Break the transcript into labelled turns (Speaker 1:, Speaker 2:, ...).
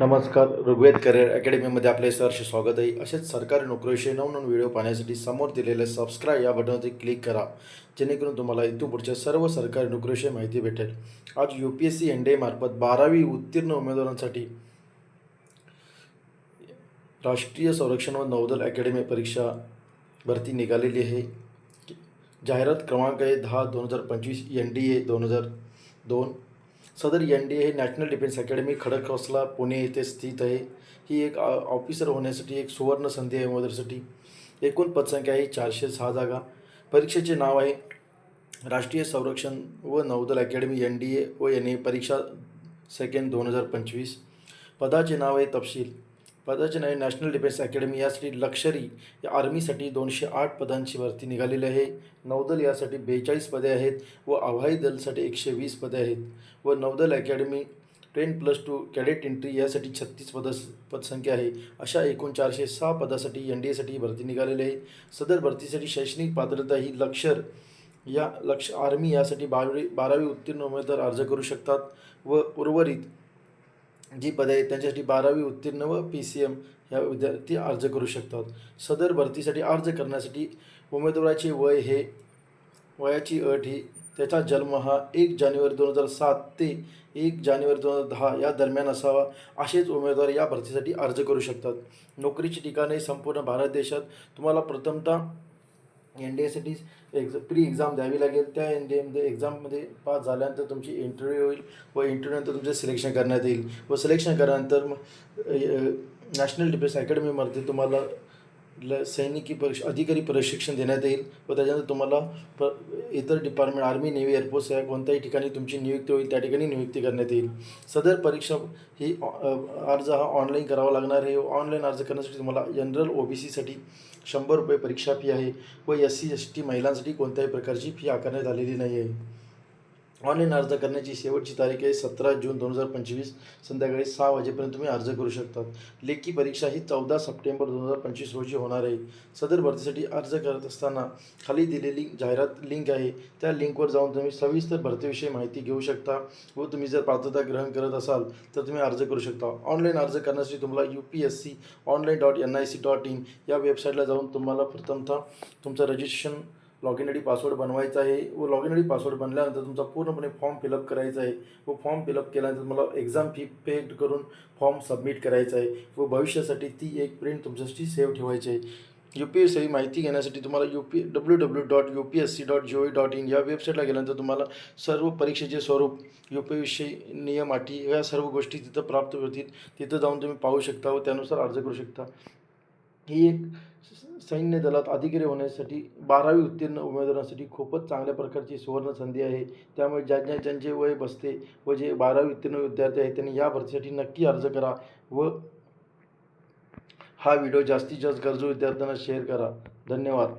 Speaker 1: नमस्कार ऋग्वेद करिअर अकॅडमीमध्ये आपले सहर्ष स्वागत आहे. असेच सरकारी नोकरीविषयी नवनवीन व्हिडिओ पाहण्यासाठी समोर दिलेले सबस्क्राईब या बटनवरती क्लिक करा. जेणेकरून तुम्हाला इथून पुढच्या सर्व सरकारी नोकरीविषयी माहिती भेटेल. आज U P S C N D मार्फत बारावी उत्तीर्ण उमेदवारांसाठी राष्ट्रीय संरक्षण व नौदल अकॅडमी परीक्षा भरती निघालेली आहे. जाहिरात क्रमांक आहे दहा दोन हजार पंचवीस एन डी ए दोन हजार दोन. सदर एन डी ए हे national defence academy Khadakwasla Pune येथे स्थित आहे. ही एक ऑफिसर होण्यासाठी एक सुवर्ण संधी आहे मदरसाठी एकूण पदसंख्या आहे चारशे सहा जागा. परीक्षेचे नाव आहे राष्ट्रीय संरक्षण व नौदल अकॅडमी एन डी ए व एन ए परीक्षा सेकंड दोन हजार पंचवीस. पदाचे नाव आहे तपशील. पदाचे नाव नॅशनल डिफेन्स अकॅडमी यासाठी लष्करी या आर्मीसाठी दोनशे आठ पदांची भरती निघालेली आहे. नौदल यासाठी बेचाळीस पदे आहेत व हवाई दलसाठी एकशे वीस पदे आहेत व नौदल academy ten plus two cadet entry यासाठी छत्तीस पद पदसंख्या आहे. अशा एकूण चारशे सहा पदासाठी एन डी एसाठी भरती निघालेली आहे. सदर भरतीसाठी शैक्षणिक पात्रता ही लक्षर या लक्ष आर्मी यासाठी बारावी बारावी उत्तीर्ण उमेदवार अर्ज करू शकतात व उर्वरित जी पदे आहेत त्यांच्यासाठी बारावी उत्तीर्ण व पी सी एम ह्या विद्यार्थी अर्ज करू शकतात. सदर भरतीसाठी अर्ज करण्यासाठी उमेदवाराचे वय हे वयाची अट ही त्याचा जन्म हा एक जानेवारी दोन हजार सात ते एक जानेवारी दोन हजार दहा या दरम्यान असावा असेच उमेदवार या भरतीसाठी अर्ज करू शकतात. नोकरीची ठिकाणे संपूर्ण भारत देशात. तुम्हाला प्रथमतः एन डी एसाठी एक्झ प्री एक्झाम द्यावी लागेल. त्या एन डी एमध्ये एक्झाममध्ये पास झाल्यानंतर तुमची इंटरव्ह्यू होईल व इंटरव्ह्यूनंतर तुमचं सिलेक्शन करण्यात येईल. व सिलेक्शन केल्यानंतर मग नॅशनल डिफेन्स अकॅडमीमध्ये तुम्हाला ल सैनिकी परीक्ष अधिकारी प्रशिक्षण देण्यात येईल व त्याच्यानंतर तुम्हाला प इतर डिपार्टमेंट आर्मी नेव्ही एअरफोर्स या कोणत्याही ठिकाणी तुमची नियुक्ती होईल त्या ठिकाणी नियुक्ती करण्यात येईल. सदर परीक्षा ही अर्ज हा ऑनलाईन करावा लागणार आहे. ऑनलाईन अर्ज करण्यासाठी तुम्हाला जनरल ओ बी सीसाठी शंभर रुपये परीक्षा फी आहे व एस सी एस टी महिलांसाठी कोणत्याही प्रकारची फी आकारण्यात आलेली नाही आहे. ऑनलाईन अर्ज करण्याची शेवटची तारीख आहे सतरा जून दोन हजार पंचवीस. संध्याकाळी सहा वाजेपर्यंत तुम्ही अर्ज करू शकतात. लेखी परीक्षा ही चौदा सप्टेंबर दोन हजार पंचवीस रोजी होणार आहे. सदर भरतीसाठी अर्ज करत असताना खाली दिलेली जाहिरात लिंक आहे. त्या लिंकवर जाऊन तुम्ही सविस्तर भरतीविषयी माहिती घेऊ शकता व तुम्ही जर पात्रता ग्रहण करत असाल तर तुम्ही अर्ज करू शकता. ऑनलाईन अर्ज करण्यासाठी तुम्हाला U P S C online dot N I C dot in या वेबसाईटला जाऊन तुम्हाला प्रथमतः तुमचं registration log in I D password बनवायचा आहे. व log in I D password बनल्यानंतर तुमचा पूर्णपणे फॉर्म फिलअप करायचा आहे. व फॉर्म फिलअप केल्यानंतर तुम्हाला एक्झाम फी पे करून फॉर्म सबमिट करायचा आहे. व भविष्यासाठी ती एक प्रिंट तुमच्यासाठी सेव्ह ठेवायची आहे. यू पी एस सी माहिती घेण्यासाठी तुम्हाला U P W W dot U P S C dot G O dot in या वेबसाईटला गेल्यानंतर तुम्हाला सर्व परीक्षेचे स्वरूप यू पी विषयी नियम अटी या सर्व गोष्टी तिथं प्राप्त होतील. तिथं जाऊन तुम्ही पाहू शकता व त्यानुसार अर्ज करू शकता. ही एक सैन्य दलात अधिकारी होण्यासाठी बारावी उत्तीर्ण उमेदवारांसाठी खूपच चांगल्या प्रकारची सुवर्ण संधी आहे. त्यामुळे ज्या ज्या ज्यांचे वय बसते व जे बारावी उत्तीर्ण विद्यार्थी आहेत त्यांनी या भरतीसाठी नक्की अर्ज करा व हा व्हिडिओ जास्तीत जास्त गरजू विद्यार्थ्यांना शेअर करा. धन्यवाद.